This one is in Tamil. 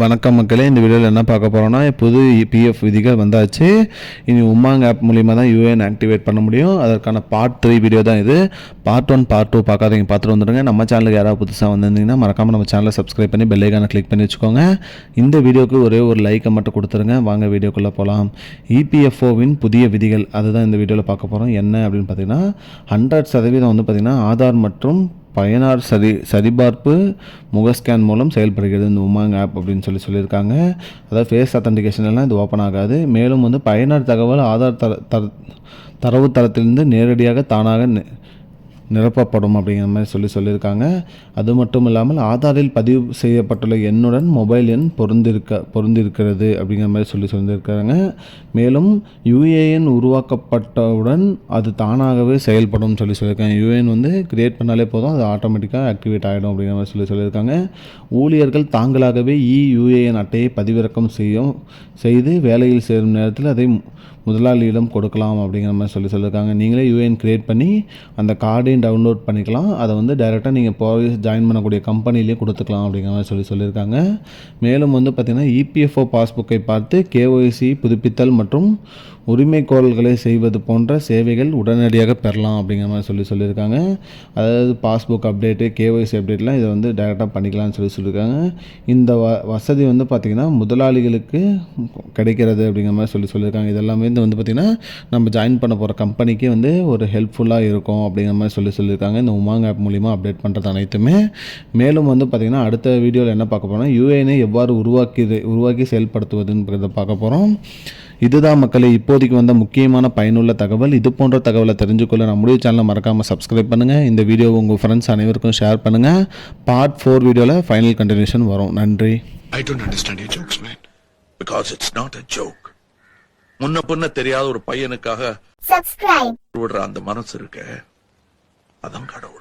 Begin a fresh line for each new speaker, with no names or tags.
வணக்கம் மக்களே இந்த வீடியோவில் என்ன பார்க்க போகிறோன்னா புது பிஎஃப் விதிகள் வந்தாச்சு. இனி உமாங் ஆப் மூலிமா தான் யூஏஎன் ஆக்டிவேட் பண்ண முடியும். அதற்கான பார்ட் த்ரீ வீடியோ தான் இது. பார்ட் ஒன் பார்ட் டூ பார்க்காதீங்க பார்த்துட்டு வந்துடுங்க. நம்ம சேனலுக்கு யாராவது புதுசாக வந்திருந்தீங்கன்னா மறக்காமல் நம்ம சேனலை சப்ஸ்கிரைப் பண்ணி பெல்லைக்கான கிளிக் பண்ணி வச்சுக்கோங்க. இந்த வீடியோக்கு ஒரே ஒரு லைக்கை மட்டும் கொடுத்துருங்க. வாங்க வீடியோக்குள்ளே போகலாம் இபிஎஃப்ஓவின் புதிய விதிகள் அதுதான் இந்த வீடியோவில் பார்க்க போகிறோம் என்ன அப்படின்னு பார்த்தீங்கன்னா ஹண்ட்ரட் சதவீதம் வந்து பார்த்திங்கன்னா ஆதார் மற்றும் பயனார் சரி சரிபார்ப்பு முகஸ்கேன் மூலம் செயல்படுகிறது. இந்த உமாங் ஆப் அப்படின்னு சொல்லி சொல்லியிருக்காங்க. அதாவது ஃபேஸ் அத்தன்டிகேஷன்லாம் இது ஓப்பன் ஆகாது. மேலும் வந்து பயனர் தகவல் ஆதார் தர தர தரவுத்தளத்திலிருந்து நேரடியாக தானாக நிரப்பப்படும் அப்படிங்கிற மாதிரி சொல்லி சொல்லியிருக்காங்க. அது மட்டும் இல்லாமல் ஆதாரில் பதிவு செய்யப்பட்டுள்ள எண்ணுடன் மொபைல் எண் பொருந்திருக்க பொருந்திருக்கிறது அப்படிங்கிற மாதிரி சொல்லி சொல்லியிருக்காங்க. மேலும் யுஏஎன் உருவாக்கப்பட்டவுடன் அது தானாகவே செயல்படும் சொல்லி சொல்லியிருக்காங்க. யூஏஎன் வந்து கிரியேட் பண்ணாலே போதும் அது ஆட்டோமேட்டிக்காக ஆக்டிவேட் ஆகிடும் அப்படிங்கிற மாதிரி சொல்லி சொல்லியிருக்காங்க. ஊழியர்கள் தாங்களாகவே இ யுஏஎன் அட்டையை பதிவிறக்கம் செய்யும் செய்து வேலையில் சேரும் நேரத்தில் அதை முதலாளியிடம் கொடுக்கலாம் அப்படிங்கிற மாதிரி சொல்லி சொல்லியிருக்காங்க. நீங்களே யூஏஎன் கிரியேட் பண்ணி அந்த கார்டின் டவுன்லோட் பண்ணிக்கலாம். அதை வந்து டைரெக்டாக நீங்கள் போய் ஜாயின் பண்ணக்கூடிய கம்பெனிலேயே கொடுத்துக்கலாம் அப்படிங்கிற மாதிரி சொல்லி சொல்லியிருக்காங்க. மேலும் வந்து பார்த்திங்கன்னா இபிஎஃப்ஓ பாஸ்புக்கை பார்த்து கேஒய்சி புதுப்பித்தல் மற்றும் உரிமைக்கோரல்களை செய்வது போன்ற சேவைகள் உடனடியாக பெறலாம் அப்படிங்கிற மாதிரி சொல்லி சொல்லியிருக்காங்க. அதாவது பாஸ்புக் அப்டேட்டு கேஒய்சி அப்டேட்லாம் இதை வந்து டைரெக்டாக பண்ணிக்கலாம்னு சொல்லி சொல்லியிருக்காங்க. இந்த வ வசதி வந்து பார்த்திங்கன்னா முதலாளிகளுக்கு கிடைக்கிறது அப்படிங்கிற மாதிரி சொல்லி சொல்லியிருக்காங்க. இதெல்லாமே வந்து பார்த்திங்கன்னா நம்ம ஜாயின் பண்ண போகிற கம்பெனிக்கு வந்து ஒரு ஹெல்ப்ஃபுல்லாக இருக்கும் அப்படிங்கிற மாதிரி சொல்லி சொல்லியிருக்காங்க. இந்த உமாங் ஆப் மூலிமா அப்டேட் பண்ணுறது அனைத்துமே. மேலும் வந்து பார்த்திங்கன்னா அடுத்த வீடியோவில் என்ன பார்க்க போகிறோம்னா யூஏனை எவ்வாறு உருவாக்கி உருவாக்கி செயல்படுத்துவதுன்றதை பார்க்க போகிறோம் இதுதான் மக்களே இப்போதைக்கு வந்த முக்கியமான பயனுள்ள தகவல். இது போன்ற தகவலை தெரிஞ்சுக்கொள்ள நம்முடைய சேனலை மறக்காமல் சப்ஸ்கிரைப் பண்ணுங்கள் இந்த வீடியோ உங்கள் ஃப்ரெண்ட்ஸ் அனைவருக்கும் ஷேர் பண்ணுங்கள் பார்ட் ஃபோர் வீடியோவில் ஃபைனல் கண்டினியூஷன் வரும். நன்றி.
I don't understand your jokes, man. Because it's not a joke. முன்ன பின்ன தெரியாத ஒரு பையனுக்காக விடுற அந்த மனசு இருக்க. அதான் கடவுள்